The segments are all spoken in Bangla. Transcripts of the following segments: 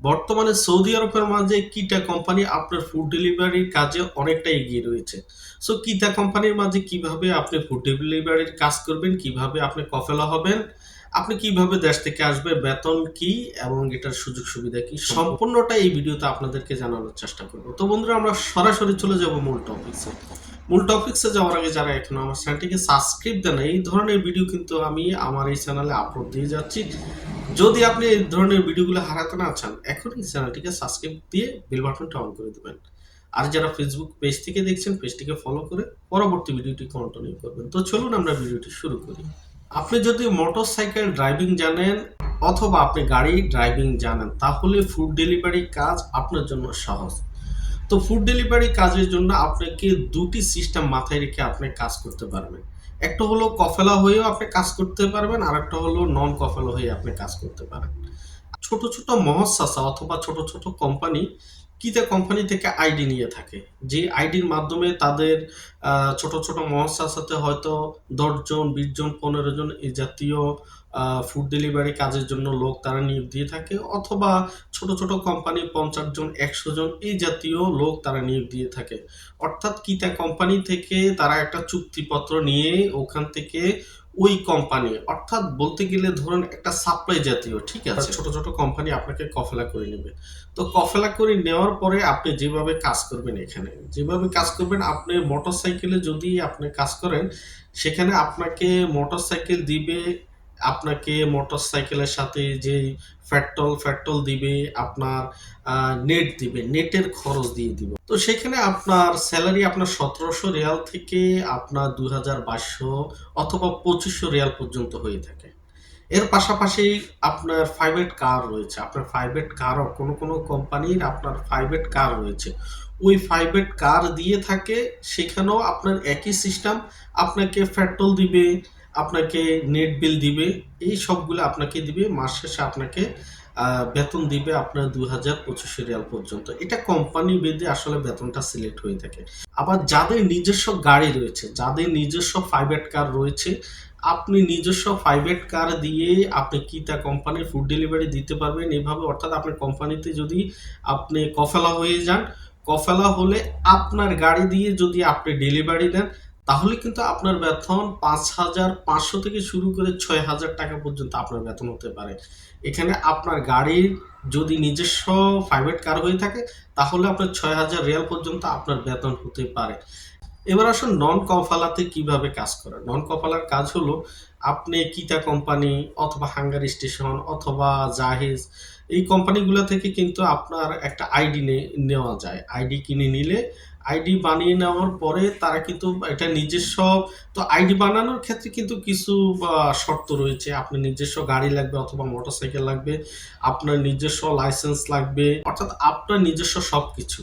বর্তমানে সৌদি আরবের মাঝে কিটা কোম্পানি আপনার ফুড ডেলিভারির কাজে অনেকটা এগিয়ে রয়েছে। সো কিটা কোম্পানির মাঝে কীভাবে আপনি ফুড ডেলিভারির কাজ করবেন কীভাবে আপনি কফেলা হবেন আপনি কীভাবে দেশ থেকে আসবে বেতন কি এবং এটার সুযোগ সুবিধা কি সম্পূর্ণটা এই ভিডিওতে আপনাদেরকে জানানোর চেষ্টা করব। তো বন্ধুরা আমরা সরাসরি চলে যাব মূল টপিকসে মূল টপিক্সে যাওয়ার আগে যারা এখনও আমার চ্যানেলটিকে সাবস্ক্রাইব দেন এই ধরনের ভিডিও কিন্তু আমি আমার এই চ্যানেলে আপলোড দিয়ে যাচ্ছি। যদি আপনি এই ধরনের ভিডিওগুলো হারাতে না চান, এখনই চ্যানেলটিকে সাবস্ক্রাইব দিয়ে বেল বাটনটা অন করে দেবেন। আর যারা ফেসবুক পেজ থেকে দেখছেন পেজটিকে ফলো করে পরবর্তী ভিডিওটি কন্টিনিউ করবেন। তো চলুন আমরা ভিডিওটি শুরু করি। আপনি যদি মোটরসাইকেল ড্রাইভিং জানেন অথবা আপনি গাড়ি ড্রাইভিং জানেন, তাহলে ফুড ডেলিভারি কাজ আপনার জন্য সহজ। তো ফুড ডেলিভারি কাজের জন্য আপনাকে দুটি সিস্টেম মাথায় রেখে আপনি কাজ করতে পারবেন। একটা হলো কফেলা হয়েও আপনি কাজ করতে পারবেন আর একটা হলো নন কফেলা হয়ে আপনি কাজ করতে পারেন ছোট ছোট মহসাসা অথবা ছোট ছোট কোম্পানি কিতে কোম্পানি থেকে আইডি নিয়ে থাকে। যে আইডির মাধ্যমে তাদের ছোট ছোট মহসাসাতে হয়তো দশজন বিশ জন পনেরো জন এই জাতীয় ফুড ডেলিভারি কাজের জন্য লোক তারা নিয়োগ দিয়ে থাকে অথবা ছোট ছোট কোম্পানি পঞ্চাশ জন একশো জন এই জাতীয় লোক তারা নিয়োগ দিয়ে থাকে। অর্থাৎ কিতা কোম্পানি থেকে তারা একটা চুক্তিপত্র নিয়ে ওখান থেকে ওই কোম্পানি অর্থাৎ বলতে গেলে ধরুন একটা সাপ্লাই জাতীয় ঠিক আছে? ছোট ছোট কোম্পানি আপনাকে কফেলা করে নেবে। তো কফেলা করে নেওয়ার পরে আপনি যেভাবে কাজ করবেন এখানে যেভাবে কাজ করবেন আপনি মোটরসাইকেলে যদি আপনি কাজ করেন সেখানে আপনাকে মোটরসাইকেল দিবে আপনাকে মোটর সাইকেলের সাথে যে পেট্রোল পেট্রোল দিবে, আপনার নেট দিবে নেটের খরচ দিয়ে দিবে। তো সেখানে আপনার স্যালারি আপনার সতেরোশো রিয়াল থেকে আপনার দুই হাজার বাইশশো অথবা পঁচিশশো রিয়াল পর্যন্ত হয়ে থাকে। এর পাশাপাশি আপনার প্রাইভেট কার রয়েছে। আপনার প্রাইভেট কারও কোনো কোনো কোম্পানির আপনার প্রাইভেট কার রয়েছে। ওই প্রাইভেট কার দিয়ে থাকে, সেখানেও আপনার একই সিস্টেম আপনাকে পেট্রোল দিবে আপনাকে নেট বিল দিবে, এই সবগুলো আপনাকে দিবে, মাস শেষে আপনাকে বেতন দিবে আপনার দুই হাজার পঁচিশশো রিয়াল পর্যন্ত। এটা কোম্পানি বেঁধে আসলে বেতনটা সিলেক্ট হয়ে থাকে। আবার যাদের নিজস্ব গাড়ি রয়েছে, যাদের নিজস্ব প্রাইভেট কার রয়েছে, আপনি নিজস্ব প্রাইভেট কার দিয়ে আপনি কি তা কোম্পানির ফুড ডেলিভারি দিতে পারবেন এভাবে? অর্থাৎ আপনার কোম্পানিতে যদি আপনি কফেলা হয়ে যান, কফেলা হলে আপনার গাড়ি দিয়ে যদি আপনি ডেলিভারি দেন তাহলে কিন্তু আপনার বেতন পাঁচ হাজার পাঁচশো থেকে শুরু করে ছয় হাজার টাকা পর্যন্ত আপনার বেতন হতে পারে। এখানে আপনার গাড়ির যদি নিজস্ব প্রাইভেট কার হয়ে থাকে, তাহলে আপনার ছয় হাজার রিয়াল পর্যন্ত আপনার বেতন হতে পারে। এবার আসুন নন কফালাতে কীভাবে কাজ করে নন কফালার কাজ হলো আপনি কিতা কোম্পানি অথবা হাঙ্গার স্টেশন অথবা জাহেজ, এই কোম্পানিগুলো থেকে কিন্তু আপনার একটা আইডি নেওয়া যায়। আইডি কিনে নিলে আইডি বানিয়ে নেওয়ার পরে তারা কিন্তু এটা নিজস্ব, তো আইডি বানানোর ক্ষেত্রে কিন্তু কিছু শর্ত রয়েছে। আপনার নিজস্ব গাড়ি লাগবে অথবা মোটরসাইকেল লাগবে, আপনার নিজস্ব লাইসেন্স লাগবে, অর্থাৎ আপনার নিজস্ব সব কিছু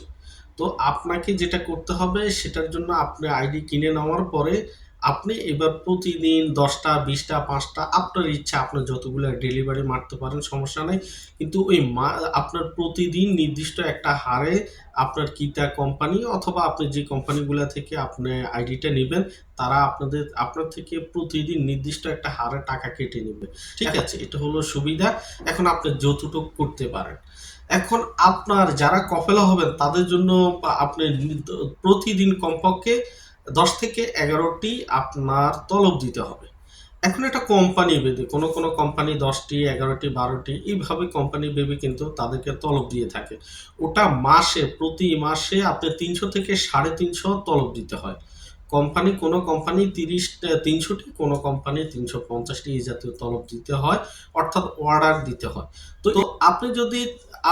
তো আপনাকে যেটা করতে হবে সেটার জন্য আপনি আইডি কিনে নেওয়ার পরে আপনি এবার প্রতিদিন দশটা বিশটা পাঁচটা আপনার ইচ্ছা আপনার যতগুলো ডেলিভারি মারতে পারেন সমস্যা নেই। কিন্তু ওই মা আপনার প্রতিদিন নির্দিষ্ট একটা হারে আপনার কিতা কোম্পানি অথবা আপনি যে কোম্পানিগুলো থেকে আপনি আইডিটা নেবেন তারা আপনাদের আপনার থেকে প্রতিদিন নির্দিষ্ট একটা হারে টাকা কেটে নেবে। ঠিক আছে? এটা হলো সুবিধা। এখন আপনি যতটুকু করতে পারেন। এখন আপনার যারা কফেলা হবেন, তাদের জন্য আপনি প্রতিদিন কমপক্ষে দশ থেকে এগারোটি আপনার তলব দিতে হবে। এখন এটা কোম্পানি ভেবে কোনো কোনো কোম্পানি দশটি, এগারোটি, বারোটি, এইভাবে কোম্পানি ভেবে কিন্তু তাদেরকে তলব দিয়ে থাকে। ওটা মাসে, প্রতি মাসে আপনি তিনশো থেকে সাড়ে তিনশো তলব দিতে হয়। কোম্পানি, কোনো কোম্পানি তিরিশ তিনশোটি, কোনো কোম্পানি তিনশো পঞ্চাশটি এই জাতীয় তলব দিতে হয়, অর্থাৎ অর্ডার দিতে হয়। তো আপনি যদি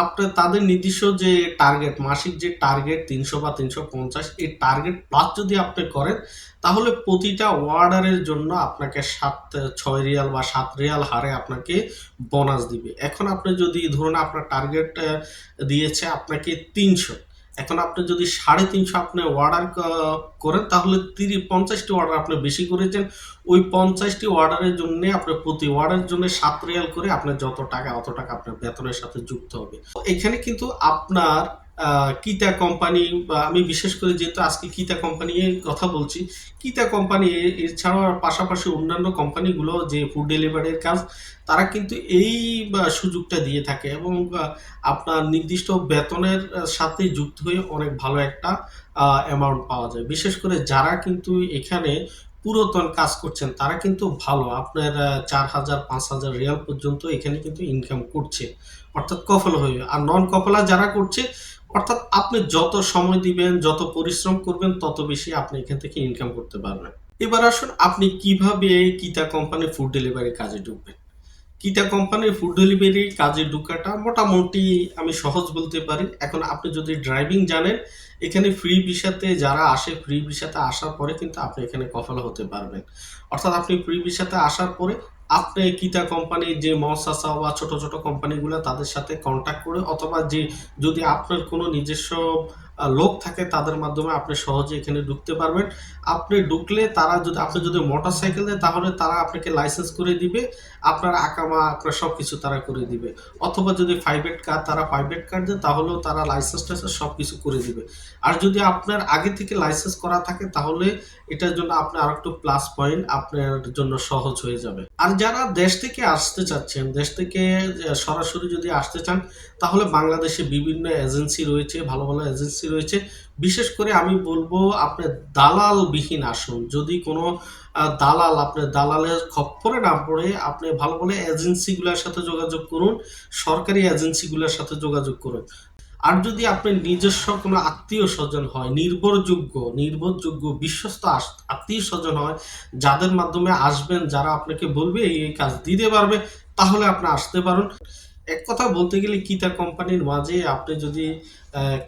আপনার তাদের নির্দিষ্ট যে টার্গেট মাসিক যে টার্গেট তিনশো বা তিনশো পঞ্চাশ, এই টার্গেট প্লাস যদি আপনি করেন, তাহলে প্রতিটা ওয়ার্ডারের জন্য আপনাকে সাত, ছয় রিয়াল বা সাত রিয়াল হারে আপনাকে বোনাস দিবে। এখন আপনি যদি ধরুন আপনার টার্গেট দিয়েছে আপনাকে তিনশো এখন আপনি যদি সাড়ে তিনশো আপনি অর্ডার করেন, তাহলে তিরিশ, পঞ্চাশটি অর্ডার আপনি বেশি করেছেন। ওই পঞ্চাশটি অর্ডারের জন্য আপনার প্রতি অর্ডারের জন্য সাত রিয়াল করে আপনার যত টাকা, অত টাকা আপনার বেতনের সাথে যুক্ত হবে। এখানে কিন্তু আপনার কিতা কোম্পানি বা আমি বিশেষ করে যেহেতু আজকে কিতা কোম্পানি কথা বলছি, কিতা কোম্পানি এছাড়াও পাশাপাশি অন্যান্য কোম্পানিগুলো যে ফুড ডেলিভারির কাজ, তারা কিন্তু এই সুযোগটা দিয়ে থাকে এবং আপনার নির্দিষ্ট বেতনের সাথে যুক্ত হয়ে অনেক ভালো একটা অ্যামাউন্ট পাওয়া যায়। বিশেষ করে যারা কিন্তু এখানে পুরাতন কাজ করছেন, তারা কিন্তু ভালো। আপনার চার হাজার, পাঁচ হাজার রিয়াল পর্যন্ত এখানে কিন্তু ইনকাম করছে। অর্থাৎ কফল হয়ে আর নন কফলা যারা করছে অর্থাৎ আপনি যত সময় দিবেন, যত পরিশ্রম করবেন, তত বেশি আপনি এখান থেকে ইনকাম করতে পারবেন। এবার আসুন, আপনি কীভাবে কিতা কোম্পানি ফুড ডেলিভারি কাজে ঢুকবেন? কিতা কোম্পানির ফুড ডেলিভারি কাজে ঢুকাটা মোটামুটি আমি সহজ বলতে পারি। এখন আপনি যদি ড্রাইভিং জানেন, এখানে ফ্রি ভিসাতে যারা আসে ফ্রি ভিসাতে আসার পরে কিন্তু আপনি এখানে কফলা হতে পারবেন। অর্থাৎ আপনি ফ্রি ভিসাতে আসার পরে আপনি কিতা কোম্পানির যে মহাসাসা বা ছোট ছোট কোম্পানিগুলো তাদের সাথে কন্ট্যাক্ট করে, অথবা যে যদি আপনার কোনো নিজস্ব লোক থাকে তাদের মাধ্যমে আপনি সহজে এখানে ঢুকতে পারবেন। আপনি ঢুকলে তারা যদি, আপনি যদি মোটর সাইকেল দেয় তাহলে তারা আপনাকে লাইসেন্স করে দিবে, আপনার আকামা আপনার সব কিছু তারা করে দিবে। অথবা যদি ফাইভেট কার তারা ফাইভেট কার দেয় তাহলেও তারা লাইসেন্স টাইসেন্স সব কিছু করে দিবে। আর যদি আপনার আগে থেকে লাইসেন্স করা থাকে, তাহলে এটার জন্য আপনার আর একটু প্লাস পয়েন্ট আপনার জন্য সহজ হয়ে যাবে। আর যারা দেশ থেকে আসতে চাচ্ছেন, দেশ থেকে সরাসরি যদি আসতে চান, তাহলে বাংলাদেশে বিভিন্ন এজেন্সি রয়েছে, ভালো ভালো এজেন্সি রয়েছে। বিশেষ করে আমি বলব আপনি দালাল বিহীন আসুন। যদি কোনো দালাল আপনার দালালের খপ্পরে না পড়ে, আপনি ভালো ভালো এজেন্সিগুলোর সাথে যোগাযোগ করুন, সরকারি এজেন্সিগুলোর সাথে যোগাযোগ করুন। আর যদি আপনি নিজস্ব কোনো আত্মীয় স্বজন হয়, নির্ভরযোগ্য নির্ভরযোগ্য বিশ্বস্ত আত্মীয় স্বজন হয়, যাদের মাধ্যমে আসবেন, যারা আপনাকে বলবে এই কাজ দিতে পারবে, তাহলে আপনি আসতে পারুন। এক কথা বলতে গেলে কিতা কোম্পানির মাঝে আপনি যদি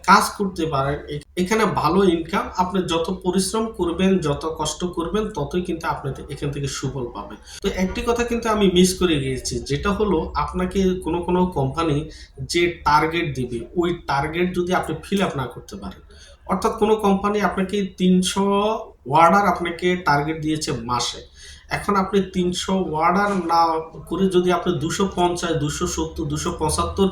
কাজ করতে পারেন এখানে ভালো ইনকাম আপনি যত পরিশ্রম করবেন, যত কষ্ট করবেন, ততই কিন্তু আপনি এখান থেকে সুফল পাবেন। তো একটি কথা কিন্তু আমি মিস করে গিয়েছি, যেটা হলো আপনাকে কোনো কোনো কোম্পানি যে টার্গেট দিবে, ওই টার্গেট যদি আপনি ফিল আপ না করতে পারেন, অর্থাৎ কোনো কোম্পানি আপনাকে তিনশো ওয়ার্ডার আপনাকে টার্গেট দিয়েছে মাসে এখন আপনি তিনশো ওয়ার্ডার না করে যদি আপনি দুশো পঞ্চাশ, দুশো সত্তর, দুশো পঁচাত্তর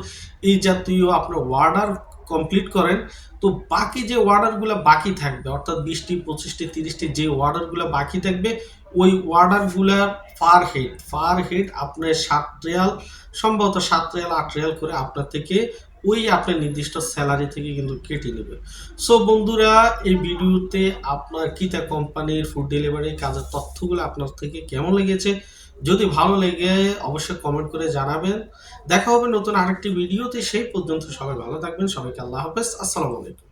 এই জাতীয় আপনার ওয়ার্ডার কমপ্লিট করেন, তো বাকি যে ওয়ার্ডারগুলো বাকি থাকবে, অর্থাৎ বিশটি, পঁচিশটি, তিরিশটি যে ওয়ার্ডারগুলো বাকি থাকবে, ওই ওয়ার্ডারগুলার ফার হেড ফার হেড আপনার সাত রিয়াল, সম্ভবত সাত রিয়াল, আট রিয়াল করে আপনার থেকে ওই আপনার নির্দিষ্ট স্যালারি থেকে কিন্তু কেটে নেবে। সো বন্ধুরা, এই ভিডিওতে আপনার কিতা কোম্পানির ফুড ডেলিভারি কাজের তথ্যগুলো আপনার থেকে কেমন লেগেছে? যদি ভালো লেগে, অবশ্যই কমেন্ট করে জানাবেন। দেখা হবে নতুন আরেকটি ভিডিওতে। সেই পর্যন্ত সবাই ভালো থাকবেন। সবাইকে আল্লাহ হাফেজ। আসসালামু আলাইকুম।